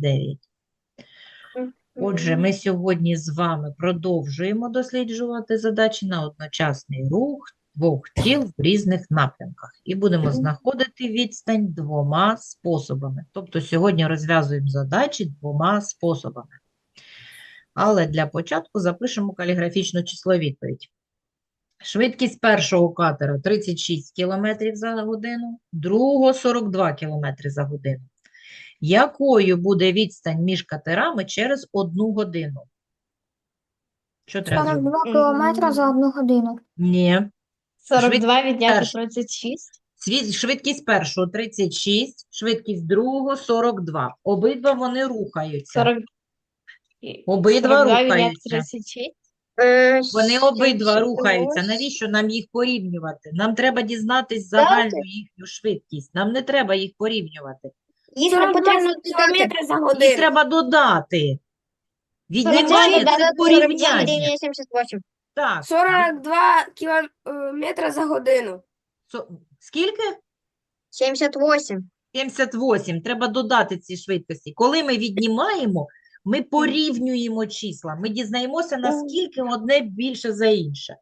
59. Отже, ми сьогодні з вами продовжуємо досліджувати задачі на одночасний рух двох тіл в різних напрямках. І будемо знаходити відстань двома способами. Тобто сьогодні розв'язуємо задачі двома способами. Але для початку запишемо каліграфічну число відповідь. Швидкість першого катера 36 км за годину, другого 42 км за годину. Якою буде відстань між катерами через одну годину? Що треба 42 кілометри за одну годину. Ні. 42 відняти перший. 36. Сві- Швидкість першого 36, швидкість другого 42. Обидва вони рухаються. 40... Обидва 42 відняти рухаються. 36. Вони обидва рухаються. Навіщо нам їх порівнювати? Нам треба дізнатись загальну їхню швидкість. Нам не треба їх порівнювати. Їх не потрібно кілометри за Їх годину. треба додати. 49 Віднімання це додати порівняння. 78. Так. 42 кілометри за годину. Со- Скільки? 78. 78. Треба додати ці швидкості. Коли ми віднімаємо, ми порівнюємо числа. Ми дізнаємося, наскільки одне більше за інше.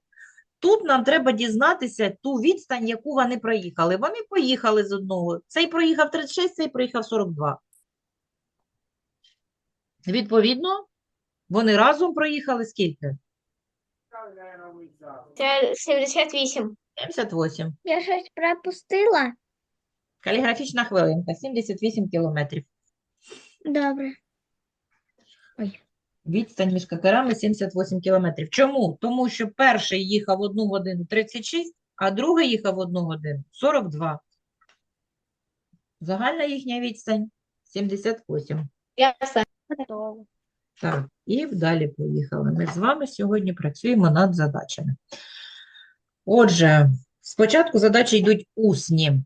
Тут нам треба дізнатися ту відстань, яку вони проїхали. Вони поїхали з одного. Цей проїхав 36, цей проїхав 42. Відповідно, вони разом проїхали скільки? 78. 78. Я щось пропустила. Каліграфічна хвилинка, 78 кілометрів. Добре. Відстань між катерами 78 кілометрів. Чому? Тому що перший їхав 1 годину 36, а другий їхав 1 годину 42. Загальна їхня відстань 78. Я все. Так, і далі поїхали. Ми з вами сьогодні працюємо над задачами. Отже, спочатку задачі йдуть усні.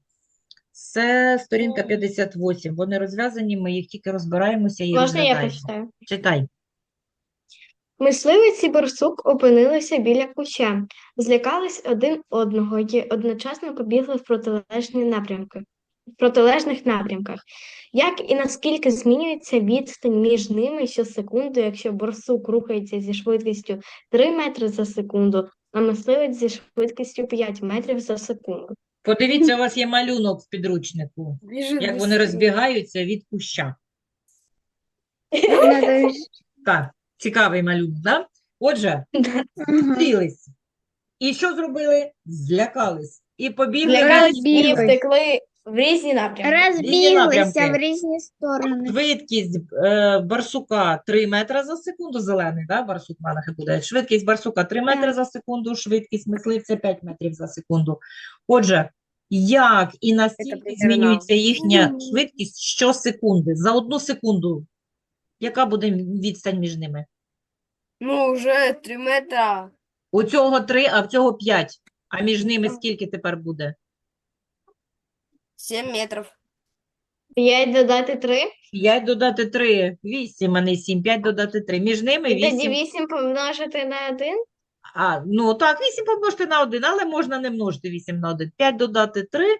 Це сторінка 58. Вони розв'язані, ми їх тільки розбираємося і Можна я почитаю? Читай. Мисливець і борсук опинилися біля куща, злякались один одного і одночасно побігли в протилежні напрямки. В протилежних напрямках. Як і наскільки змінюється відстань між ними щосекунду, якщо борсук рухається зі швидкістю 3 метри за секунду, а мисливець зі швидкістю 5 метрів за секунду. Подивіться, у вас є малюнок в підручнику, як вони розбігаються від куща. Так, цікавий малюнок, да? Отже, зустрілись. І що зробили? Злякались. І побігли Злякались і втекли в різні напрямки. Розбіглися в різні сторони. Швидкість е, барсука 3 метри за секунду, зелений, да? Барсук малахи буде. Швидкість барсука 3 метри за секунду, швидкість мисливця 5 метрів за секунду. Отже, як і наскільки змінюється їхня швидкість щосекунди? За одну секунду. Яка буде відстань між ними? Ну, вже 3 метра. У цього 3, а в цього 5. А між ними скільки тепер буде? 7 метрів. 5 додати 3, 5 додати 3, 8, а не 7. 5 додати 3. Між ними тоді 8. 8 помножити на 1. А, ну так, 8 помножити на 1, але можна не множити 8 на 1. 5 додати 3.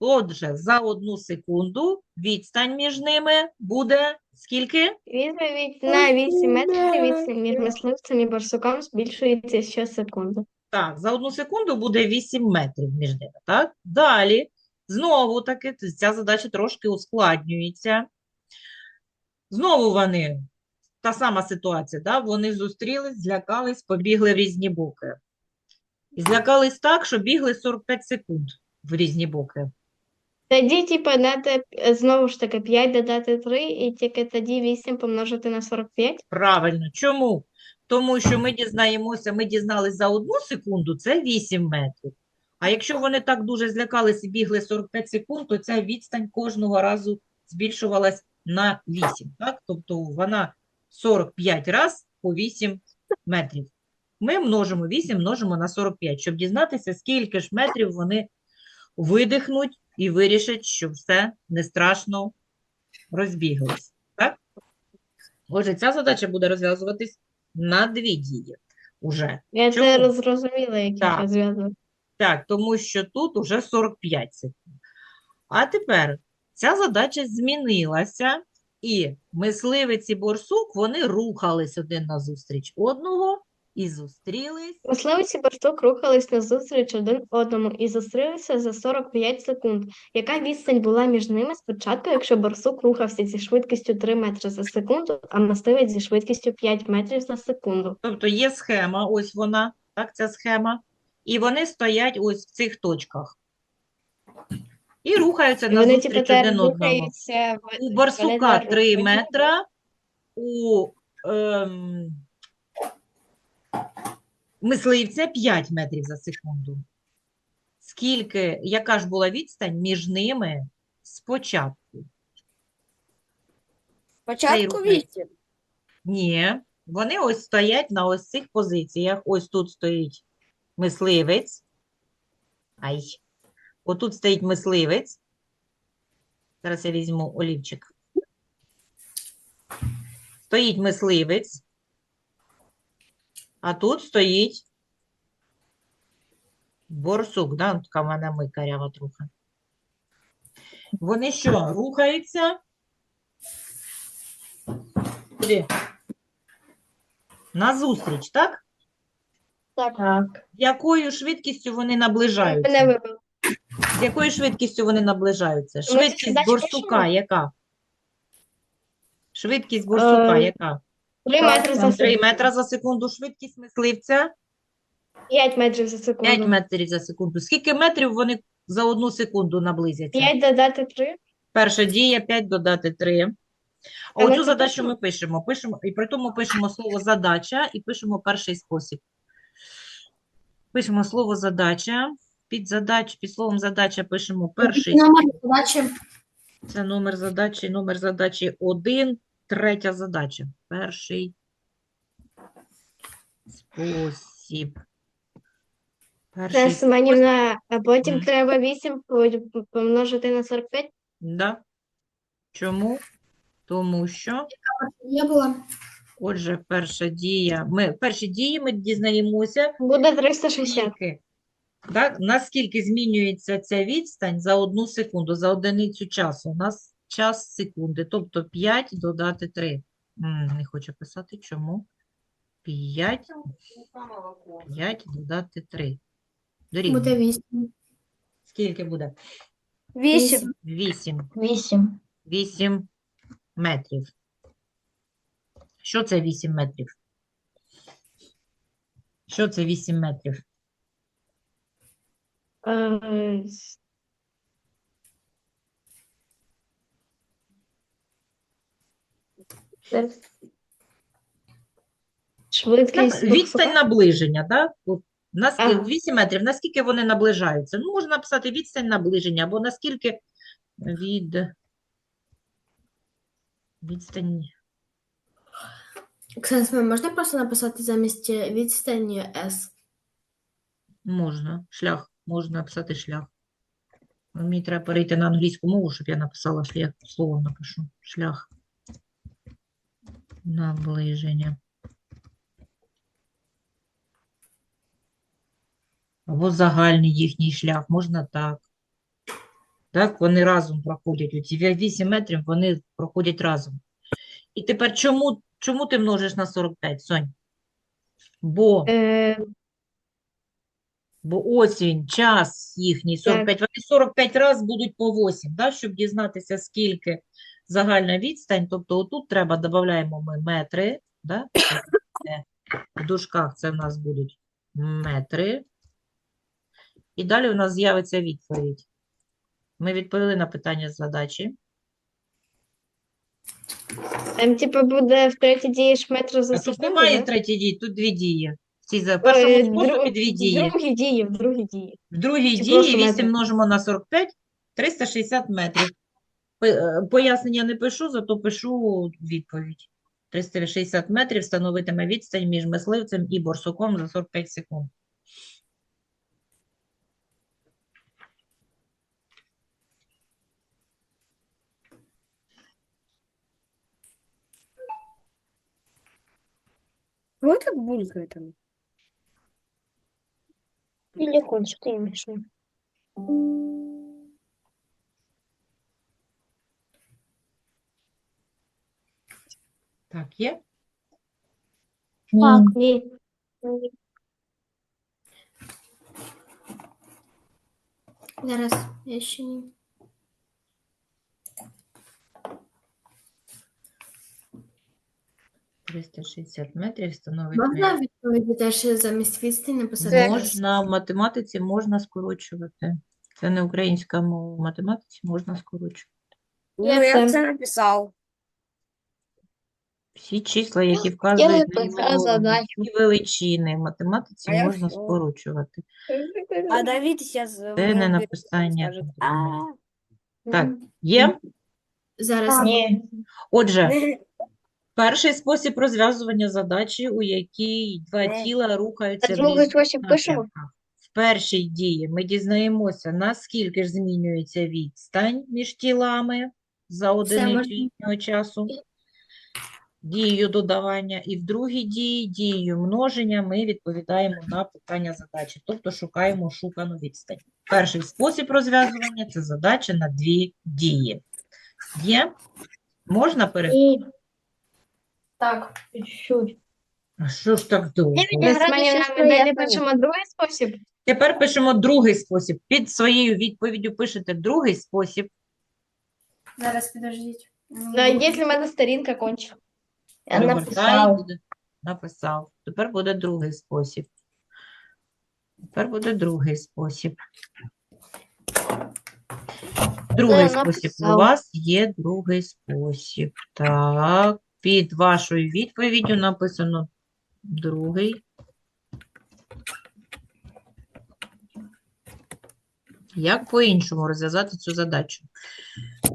Отже, за одну секунду відстань між ними буде скільки? Відповідь на 8 метрів відстань між мисливцем і барсуком збільшується щосекунди. Так, за одну секунду буде 8 метрів між ними, так? Далі, знову таки, ця задача трошки ускладнюється. Знову вони, та сама ситуація, да? Вони зустрілись, злякались, побігли в різні боки. І злякались так, що бігли 45 секунд в різні боки. Тоді, типу, е, знову ж таки, 5 додати 3, і тільки тоді 8 помножити на 45. Правильно. Чому? Тому що ми дізнаємося, ми дізнались за одну секунду, це 8 метрів. А якщо вони так дуже злякались і бігли 45 секунд, то ця відстань кожного разу збільшувалась на 8. Так? Тобто вона 45 раз по 8 метрів. Ми множимо 8, множимо на 45, щоб дізнатися, скільки ж метрів вони видихнуть і вирішать, що все не страшно розбіглись. Так? Отже, ця задача буде розв'язуватись на дві дії уже. Я Чому? це зрозуміла, як Так. розв'язувати. Так, тому що тут уже 45 секунд. А тепер ця задача змінилася і мисливець і борсук, вони рухались один назустріч одного і зустрілись. Мисливець і борсук рухались назустріч один одному і зустрілися за 45 секунд. Яка відстань була між ними спочатку, якщо борсук рухався зі швидкістю 3 метри за секунду, а мисливець зі швидкістю 5 метрів за секунду? Тобто є схема, ось вона, так, ця схема, і вони стоять ось в цих точках. І рухаються типу назустріч один одному. У вони борсука 3 рухаються. метра, у ем, мисливця 5 метрів за секунду. Скільки, яка ж була відстань між ними спочатку? Спочатку рухається. вісім. Ні, вони ось стоять на ось цих позиціях. Ось тут стоїть мисливець. Ай. Отут стоїть мисливець. Зараз я візьму олівчик. Стоїть мисливець. А тут стоїть борсук, да? Ну, Така в мене ми карява трохи. Вони що, рухаються? Куди? Назустріч, так? Так. Якою швидкістю вони наближаються? З якою швидкістю вони наближаються? Швидкість задачі борсука яка? Швидкість борсука Е, яка? 3 метри за 3 секунду. метри за секунду. Швидкість мисливця 5 метрів за 5 секунду. метрів за секунду. Скільки метрів вони за одну секунду наблизяться? 5 додати 3. Перша дія 5 додати 3. А оцю це задачу пишемо? ми пишемо. Пишемо і при тому пишемо слово задача і пишемо перший спосіб. Пишемо слово задача. Під задач, під словом задача пишемо перший Номер задачі. Це номер задачі, номер задачі 1, третя задача. Перший спосіб. Перший Це Семенівна, а потім Мгм. треба 8 помножити на 45. Да. Чому? Тому що, Я була. отже, перша дія. Ми, в першій дії ми дізнаємося, Буде 360. скільки, так, наскільки змінюється ця відстань за одну секунду, за одиницю часу. У нас час секунди, тобто 5 додати 3. Не хочу писати, чому. 5, 5 додати 3. Дорівнює. вісім. Скільки буде? Вісім. 8. Вісім. 8 метрів. Що це 8 метрів? Що це 8 метрів? Е, це Швидкість відстань наближення, так? От, наскільки, 8 метрів, наскільки вони наближаються? Ну, можна написати відстань наближення, або наскільки від відстань. Оксана, можна просто написати замість відстані S? Можна, шлях, можна написати шлях. Мені треба перейти на англійську мову, щоб я написала шлях, слово напишу. Шлях. Наближення. Або загальний їхній шлях, можна так. Так, вони разом проходять. Оці 8 метрів вони проходять разом. І тепер чому, чому ти множиш на 45, Сонь? Бо Е, Бо ось він, час їхній 45. Вони 45 разів будуть по 8, да, щоб дізнатися, скільки загальна відстань. Тобто отут треба, додаємо ми метри, да? В дужках це в нас будуть метри. І далі у нас з'явиться відповідь. Ми відповіли на питання з задачі. там, типу, буде в третій дії ж метр за А тут секунду, немає да? третій дії, тут дві дії. В цій за- в Ой, першому дру- способі дві в дії. другій дії, в другій дії. В другій Чи дії просто 8 метри? множимо на 45, 360 метрів. Е, Пояснення не пишу, зато пишу відповідь. 360 метрів становитиме відстань між мисливцем і борсуком за 45 секунд. Вот так булькає там. Или кончик, ти іміш. Так, є? Так, ні. Зараз я ще ні. – 360 метрів становить Можна відповіді теж замість відстані написати? Можна в математиці можна скорочувати. Це не українська мова. В математиці можна скорочувати. Ну, Я я це- це написав. Всі числа, які вказують на всі величини в математиці можна скорочувати. А Давид зараз Це не написання. Так, є? Зараз Ні. Отже, перший спосіб розв'язування задачі, у якій два Е. тіла рухаються в різних напрямках. В першій дії ми дізнаємося, наскільки ж змінюється відстань між тілами за одиницю їхнього часу. Дією додавання. І в другій дії, дією множення, ми відповідаємо на питання задачі, тобто шукаємо шукану відстань. Перший спосіб розв'язування – це задача на дві дії. Є? Можна перейти? Так. Чуть-чуть. А що ж так довго? Поїхала. пишемо другий спосіб. Тепер пишемо другий спосіб. Під своєю відповіддю пишете другий спосіб. Зараз підождіть. Да, якщо в мене сторінка кончила. Написав. буде- Написав. Тепер буде другий спосіб. Тепер буде другий спосіб. Другий Я спосіб. У вас є другий спосіб. Так. Під вашою відповіддю написано другий. Як по-іншому розв'язати цю задачу?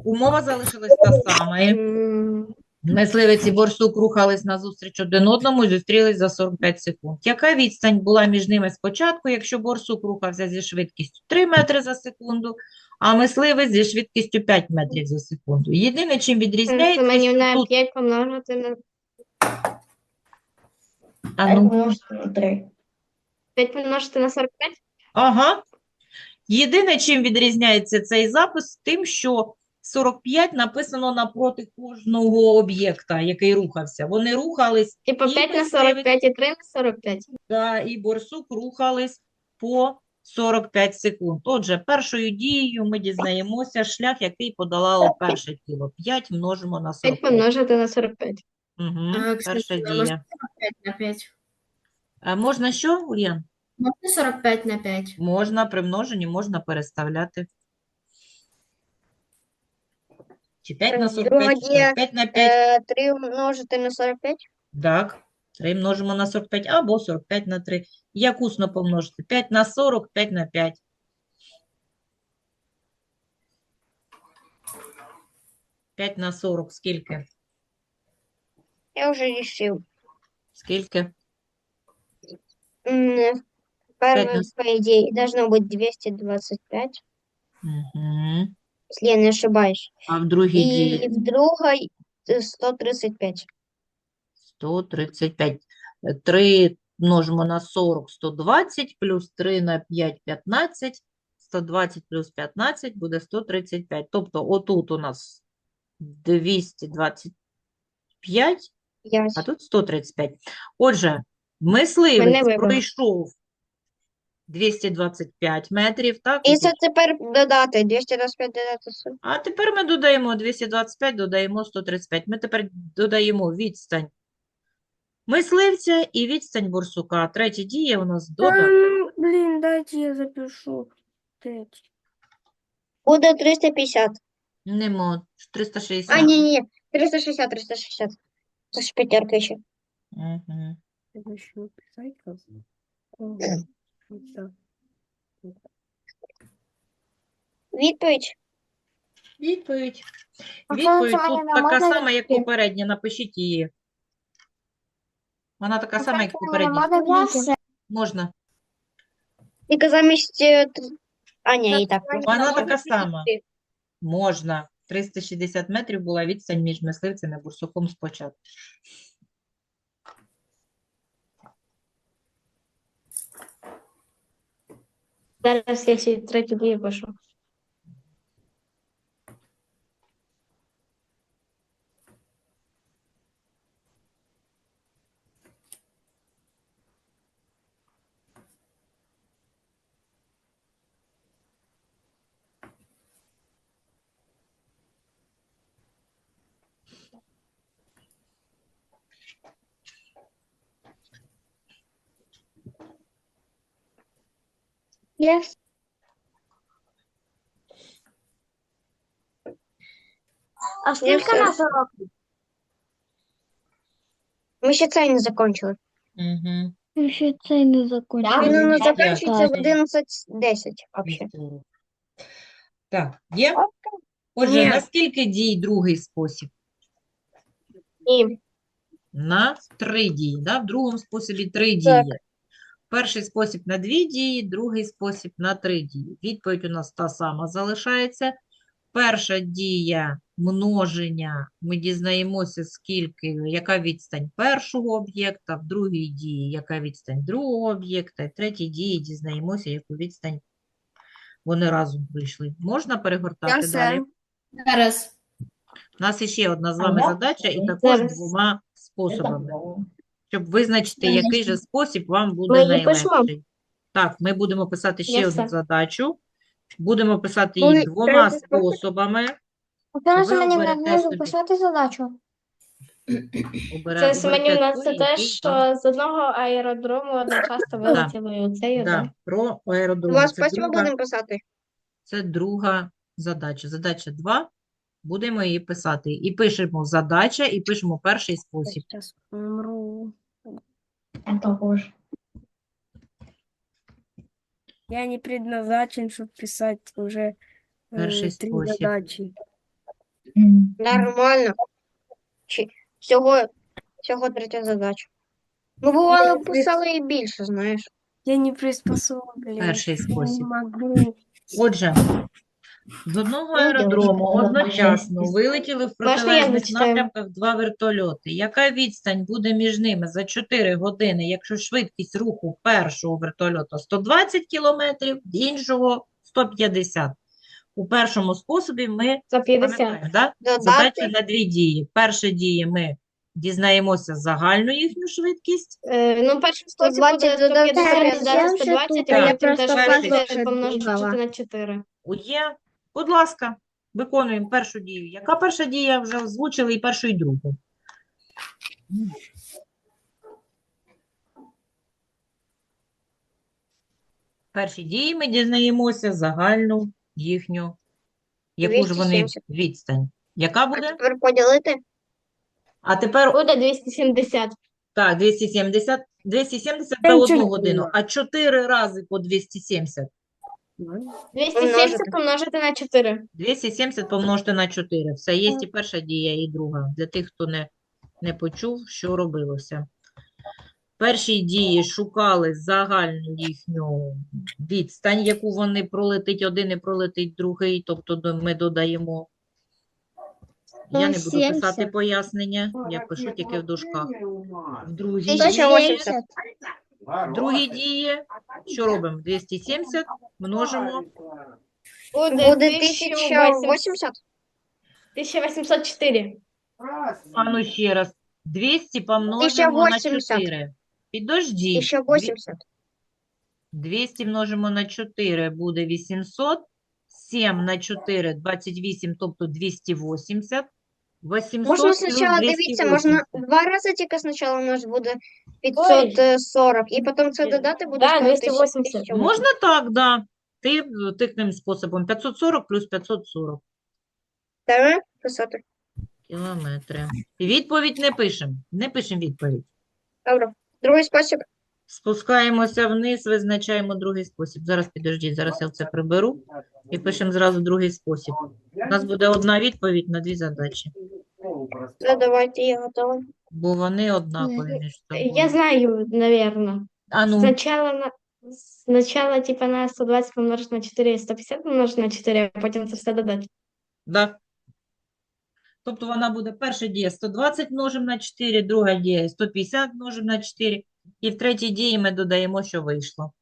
Умова залишилась та сама. М, Мисливець і борсук рухались назустріч один одному і зустрілись за 45 секунд. Яка відстань була між ними спочатку, якщо борсук рухався зі швидкістю 3 метри за секунду, а мисливець зі швидкістю 5 метрів за секунду? Єдине, чим відрізняється, Це Мені на тут, 5 помножити на а ну, 5 помножити на 45? ага. Єдине, чим відрізняється цей запис, тим, що 45 написано напроти кожного об'єкта, який рухався. Вони рухались Типу І 5 на мисливець- 45 і 3 на 45. та і борсук рухались по 45 секунд. Отже, першою дією ми дізнаємося шлях, який подолало перше тіло. 5 множимо на 5 45. помножити на 45. Угу, А, кстати, перша а дія. можна 5 на 5. А можна що, Ульян? Можна 45 на 5? Можна при множенні, можна переставляти. Чи 5 на Друга 45, чи дія, 5 на 5. 3 множити на 45. Так, 3 множимо на 45 або 45 на 3. Як усно помножити? 5 на 40, 5 на 5. П'ять на 40 скільки? Я вже рішив. Скільки? М, Пять Первое, на- по идее, должно быть 225, Угу. Если я не ошибаюсь. А в другій И дії в другой э, 135. 135. 3 множимо на 40, 120, плюс 3 на 5, 15. 120 плюс 15 буде 135. Тобто отут у нас 225, Я а тут 135. Отже, мисливець пройшов 225 метрів, так? І це тепер додати 225 додати 40. А тепер ми додаємо 225, додаємо 135. Ми тепер додаємо відстань мисливця і відстань борсука. Третя дія у нас дода. Блин, дайте я запишу. Дайте. Буде 350. Немо, 360. А, ні, ні, 360, 360. Це ж п'ятерка ще. Написать как? Вот так. Відповідь. Відповідь. Відповідь тут така можна сама, як відповідь? попередня. Напишіть її. Вона така сама, як попередня. Можна. Тільки замість... е, т- А, ні, і так. Вона така сама. Можна. 360 метрів була відстань між мисливцем і борсуком спочатку. Зараз я ще третю дію пишу. Yes. А нас уроків? Ми ще цей не закончили. Угу. Ми ще цей не закінчили. Він у нас П'ять. закінчується в 11.10 взагалі. Так, є? Отже, Ні. наскільки дій другий спосіб? Ні. На три дії. Да? В другому способі три Так. Перший спосіб на дві дії, другий спосіб на три дії. Відповідь у нас та сама залишається. Перша дія множення. Ми дізнаємося, скільки, яка відстань першого об'єкта, в другій дії, яка відстань другого об'єкта, і в третій дії дізнаємося, яку відстань вони разом вийшли. Можна перегортати далі? Зараз. У нас іще одна з вами задача, і також двома способами, щоб визначити, який же спосіб вам Ми буде її пишемо? найлегший. Так, ми будемо писати ще Я одну все. задачу. Будемо писати Ну, її і двома треба способами. Оксана Ви Семенівна, оберете собі. записати задачу. Обере- Це Семенівна, оберете це ту, те, що з одного аеродрому одночасно вилетіли у цей, Да, да? про аеродром. Це друга, будемо писати. це друга задача. Задача 2. Будемо її писати. І пишемо задача, і пишемо перший спосіб. Сейчас умру. Я не предназначен, чтобы писать уже э, Перший три спосіб. задачи. Нормально. Чи... Всього, всього третя задача. Ну, бувало, писали і більше, знаєш. Я не приспособлен. Перший Я спосіб. могу. Отже, з одного аеродрому одночасно вилетіли в протилежних напрямках два вертольоти. Яка відстань буде між ними за 4 години, якщо швидкість руху першого вертольота 120 км, іншого 150? У першому способі ми За 50. пам'ятаємо, да? Додати. Задача на дві дії. Перша дія ми дізнаємося загальну їхню швидкість. Е, ну, спосіб 120 буде додати 150, сто додати 120, а я потім просто теж перший 20 спосіб помножити на 4. У Є, будь ласка, виконуємо першу дію. Яка перша дія вже озвучили і першу, і другу? В першій дії ми дізнаємося загальну їхню, яку ж вони 270. відстань. Яка А буде? тепер поділити. А тепер, Буде 270. так, 270, 270 Та за одну годину, а 4 рази по 270. 270 Помножити. помножити на 4. 270 помножити на 4. Все, є і перша дія, і друга. Для тих, хто не, не почув, що робилося. В першій дії шукали загальну їхню відстань, яку вони пролетить один і пролетить другий, тобто ми додаємо. Я не буду писати пояснення, я пишу тільки в дужках. В другій дії, 1080. в другій дії, що робимо? 270 множимо Буде, Буде 1800 1080. 1804. А ну ще раз. 200 помножимо на 1080. 4. Підожди. 1080. 200 множимо на 4 буде 800. 7 на 4 – 28, тобто 280. 800 Можна плюс спочатку, дивіться, можна 280. два рази тільки спочатку у нас буде 540, і потім це додати буде Да, 280. Можна так, да. Ти е, тикнем способом. 540 плюс 540 Давай писати. кілометри. І Відповідь не пишемо. Не пишемо відповідь. Добре. Другий спосіб. Спускаємося вниз, визначаємо другий спосіб. Зараз підождіть, зараз я це приберу і пишемо зразу другий спосіб. У нас буде одна відповідь на дві задачі, Задавайте, я готова. Бо вони однакові між Я знаю, наверное. А ну, Сначала, на... Сначала типа на 120 помножить на 4 і 150 помножить на 4, а потім це все додати. да. Тобто вона буде перша дія 120 множимо на 4, друга дія 150 множимо на 4, і в третій дії ми додаємо, що вийшло.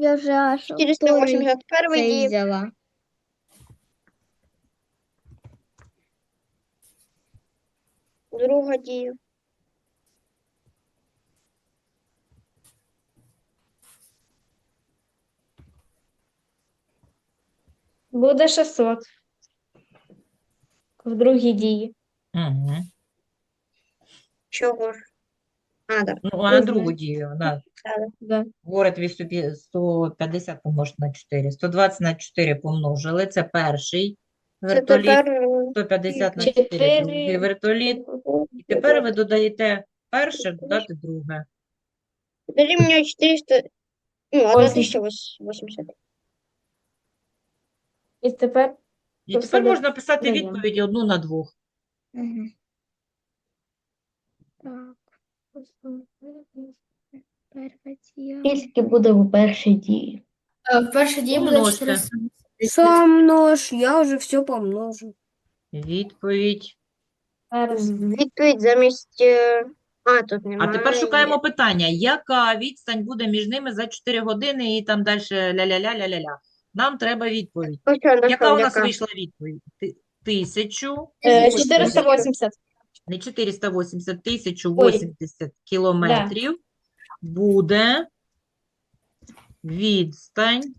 Я вже аж 481 цей дії. взяла. Друга дія. Буде 600 в другій дії. Угу. Чого ж? А, так. Ну, а на другу дію, да. Да. 100 150 помножити на 4. 120 на 4 помножили. Це перший Це вертоліт. тепер 150 на 4 Чотири. другий вертоліт. І тепер ви додаєте перше, додати друге. дорівнює 400, ну, Ось. 1080. І тепер І Це тепер можна писати відповіді одну на двох. Мгм. Так. Перша дія. Скільки буде у першій дії? Е, В першій дії буде Помножте. 400. Помножь, я уже все помножу. Відповідь. Відповідь замість... е, А, тут А тепер шукаємо питання. Яка відстань буде між ними за 4 години і там далі ля-ля-ля-ля-ля-ля? Нам треба відповідь. Яка у нас вийшла відповідь? Ти- Тисячу, Е, 480. Не 480, 1080 кілометрів буде відстань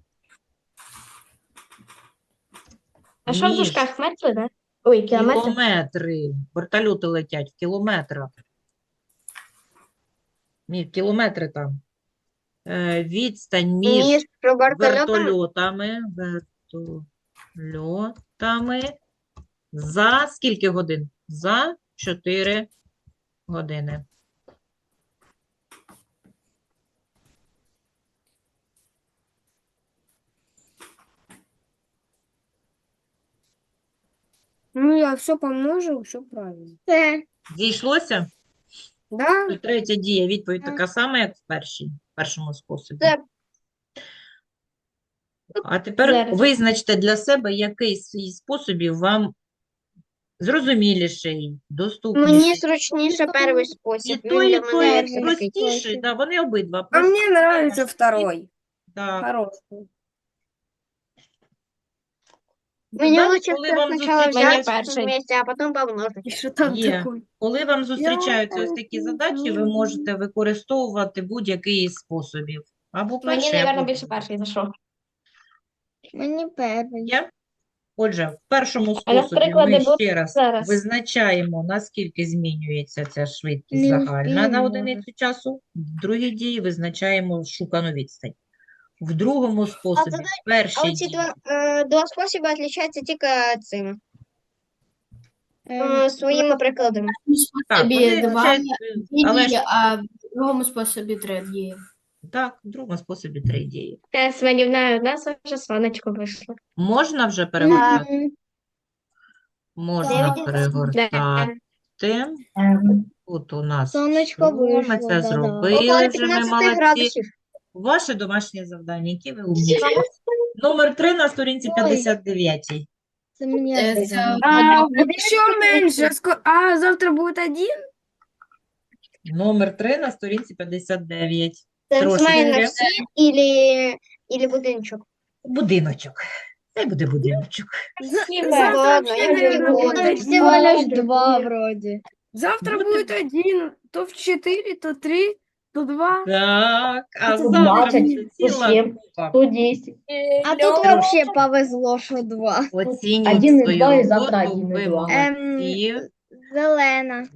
А що в між дужках метри, да? Ой, кілометри? кілометри. Вертольоти летять в кілометрах. Ні, кілометри там. Е, Відстань між Між вертольотами вертольотами, вертольотами за скільки годин? За 4 години. Ну, я все помножил, все правильно. Зійшлося? Да? Третя дія, відповідь така сама, як в першій, в першому способі. Це- А тепер Зараз. визначте для себе, який з способів вам зрозуміліший, мені зручніше перший І спосіб. Той, і той перший. простіший, да, вони обидва А прості. мне нравится второй. Так. Хороший. Мені Далі, лучше коли вам спочатку зустрічаються- взяти вместе, а потім помножити. И что там Е. такое? Коли вам зустрічаються ось такі задачі, ви можете використовувати будь-який із способів. Або Мені, перший, або мабуть, більше другий. перший зайшов. Мені перший. Є? Отже, в першому способі ми ще раз зараз. визначаємо, наскільки змінюється ця швидкість Не загальна на одиницю часу. В другій дії визначаємо шукану відстань. В другому способі, А першій оці дії, два, е, два способи відрізняються тільки цими Е, своїми прикладами. Так, вони два але дії, ж а в другому способі три дії. Так, в другому способі три дії. Е, Свинівна, у нас вже сонечко вийшло. Можна вже перегортати? Можна перегортати. Тут у нас Сонечко що? Ми вийшло, це да-да. зробили вже, ми молодці. Ваше домашнє завдання, які ви умнічки. Номер 3 на сторінці 59. Це мені Е. Це А, еще меньше. Ско- А завтра будет один? Номер 3 на сторінці 59. Трошечки. ілі, ілі будиночок. Будиночок. Це буде будиночок. Завтра Ладно, я вообще, не буду. будет один. два вроде. Завтра будет один. То в четыре, то три, то два. Так, а Це завтра двадцять, буде ціла сім. купа. Тут 10. А тут вообще повезло, що два. Оцінюють Один і свою два, і завтра роботу, один і ви два. молодці. Зелена.